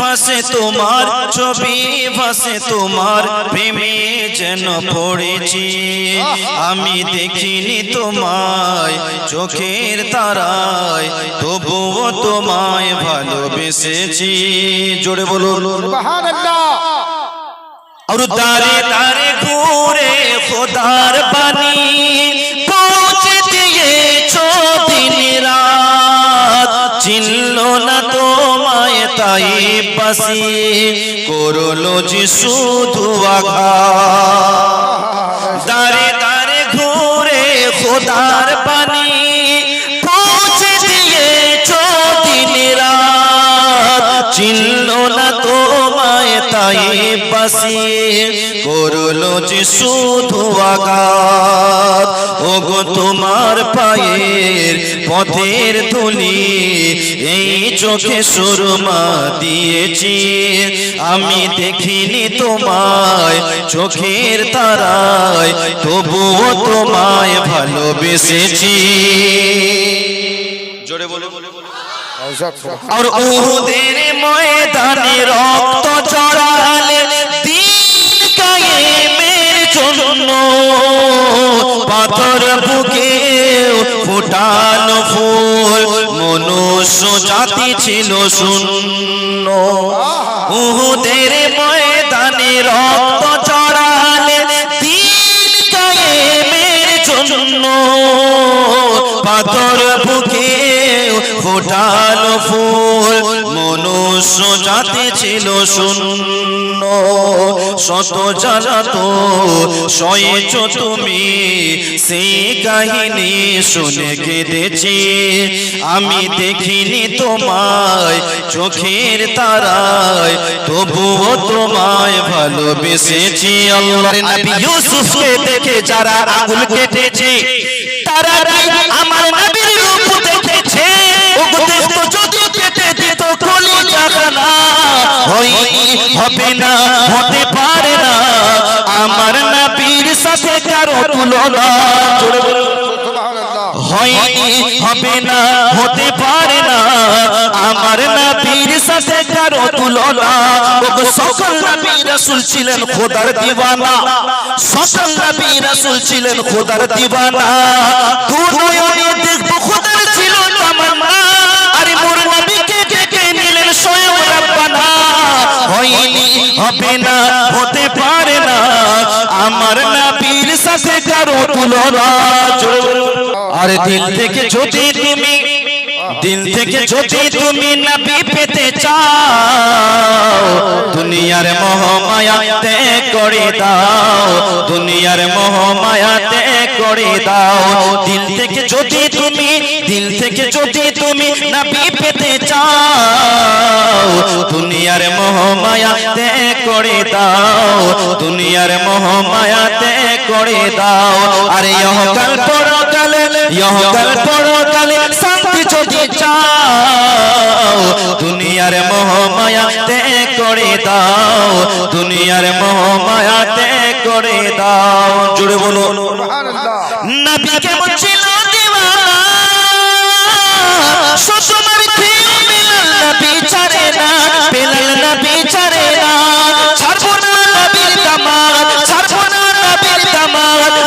ভাসে তোমার ছবি ভাসে তোমার প্রেমে যেন পড়েছি। আমি দেখিনি তোমায় চোখের তারায় তবুও তোমায় ভালোবেসেছি। জোরে বলো আর তারে তারে ঘুরে খোদার বাণী। পাশি করল যে শুধু আঘাত। দারে দারে ঘুরে খোদার পানি তোমায় তাই পাশি করল যে শুধু আঘাত। ওগো তোমার পায়ের পথের ধুলি এই চোখে সুরমা দিয়েছি। আমি দেখিনি তোমায় চোখের তারায়, তবুও তোমায় ভালোবেসেছি। জোরে বলো। আর উহুদের ময়দানে রক্ত চড়ালে বুকে ফুটানো ফুল মনুষ্য জাতি ছিল শূন্য। উহুদের ফোটালো ফুল, মনুষ্য জাতি ছিল শূন্য। শত জ্বালাত সয়েছ তুমি, সেই কাহিনী শুনে কেঁদেছি। আমি দেখিনি তোমায়, চোখের তারায়, তবুও তোমায় ভালোবেসেছি দেখে যারা আঙুল কেটেছে, তারা আমার হবে না হতে পারে না। আমার নবীর সাথে কারও তুলনা হয়নি হবে না হতে পারে না। আমার নবীর সাথে কারও তুলনা। সকল নবী রাসূল ছিলেন খোদার দিওয়ানা। সকল নবী রাসূল ছিলেন খোদার দিওয়ানা। দু হবে না, হতে পারে না আমার নবীর সাথে কারও তুলনা। আরে দিল থেকে যদি তুমি, দিল থেকে যদি তুমি নবী পেতে চাও, দুনিয়ার মোহ ত্যাগ করে দাও, দুনিয়ার মোহ ত্যাগ করে দাও দিল থেকে যদি তুমি, দিল থেকে যদি তুমি নবী পেতে দুনিয়ার মোহ মায়া ত্যাগ করে দাও দুনিয়ার মোহ মায়া ত্যাগ করে দাও। আরে ইহকাল পরকালে ইহকাল পরকালে শান্তি যদি চাও দুনিয়ার মোহ মায়া ত্যাগ করে দাও দুনিয়ার মোহ মায়া ত্যাগ করে দাও। জুড়ে বলো। সুবহানাল্লাহ। নবী কেমন ছিল দিওয়ানা সসমার খেয়ে বেলাল নবী ছাড়ে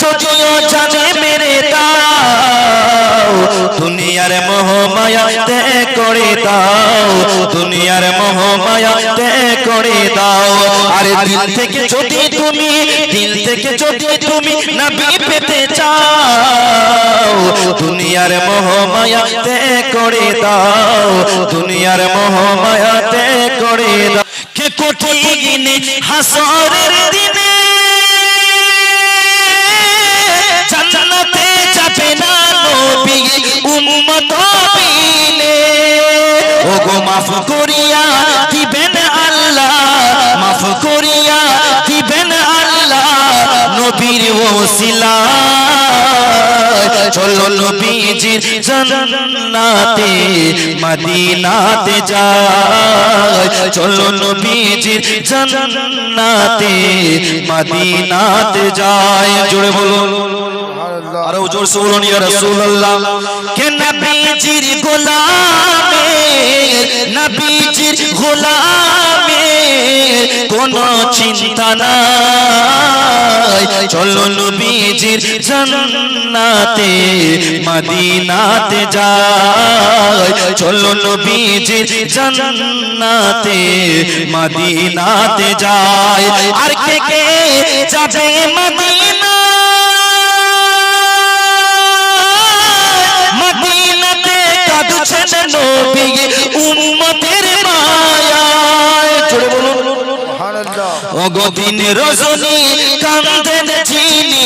যদিও জানে মেরে দাও। দুনিয়ার মোহ মায়া ত্যাগ করে দাও। দুনিয়ার মোহ মায়া ত্যাগ করে দাও। আরে দিল থেকে যদি তুমি, দিল থেকে যদি তুমি নবী পেতে চাও, দুনিয়ার মোহ মায়া ত্যাগ করে দাও। দুনিয়ার মোহ মায়া ত্যাগ করে দাও। কে কঠিন হাসরের দিনে যাবে না নবী উম্মত বিনে ওগো, মাফ করিয়া দিবেন আল্লাহ, মাফ করিয়া দিবেন আল্লাহ পীর ওসিলা চলো নবীজির জান্নাতে, মদিনাতে যায় চলো নবীজির জান্নাতে, মদিনাতে যায় জোরে বলুন। আরও জোর সে বলুন ইয়া রাসূলুল্লাহ। কে নবীজির গোলামে নবীজির গোলামে কোন চিন্তা নাই। চলো নবীজির জান্নাতে মদিনাতে যায় চলো নবীজির জান্নাতে মদিনাতে যায় আর কে কে যাবে মদিনা কাঁদছেন নবী উম্মতের সুবহানাল্লাহ ওগো দিন রজনী কান্দেন চিনি,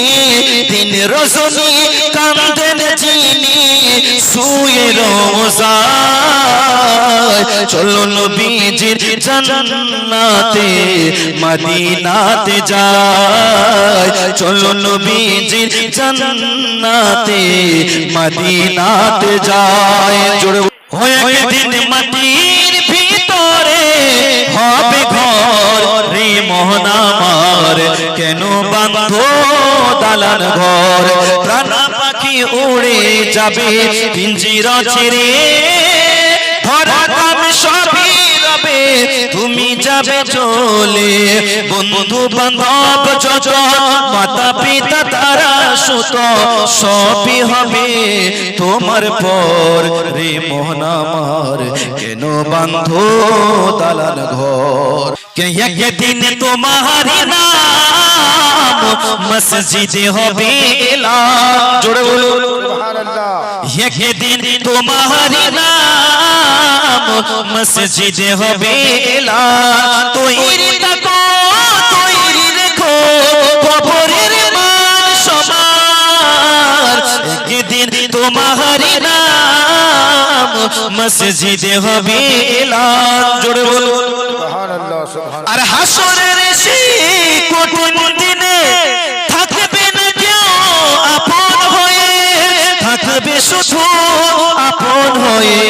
দিন রজনী কান্দেন চিনি, শুয়ে রোজায় চলো নবীজির জান্নাতে, মদিনাতে যায়। চলো নবীজির জান্নাতে, মদিনাতে যায়। জোরে হয়ে দিন মাটির দালান ঘর, প্রাণ পাখি উড়ে যাবে পিঞ্জির ছেড়ে। তুমি যাবে চলে। বন্ধু বান্ধব মাতা পিতা তারা সুত, সবই হবে তোমার পর। রে মোহনামার কেন বান্ধ দালান ঘর? কে তোমার নাম মসজিদে হবে এলাম জোরে বলুন। সুবহানাল্লাহ। একদিন তোমার নাম মসজিদে হবে এলান তৈরি থাকো তৈরি রেখো কবরের মান সমান একদিন তোমার নাম মসজিদে হবে এলান জোরে বলুন। সুবহানাল্লাহ সুবহানাল্লাহ। আর হাসরের সেই কঠিন দিনে শুধু আপন হয়ে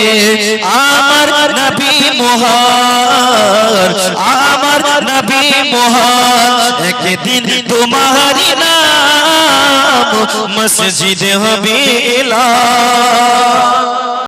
আমার নবী মোহার আমার নবী মোহার একদিন তোমারি নাম মসজিদে হবে এলা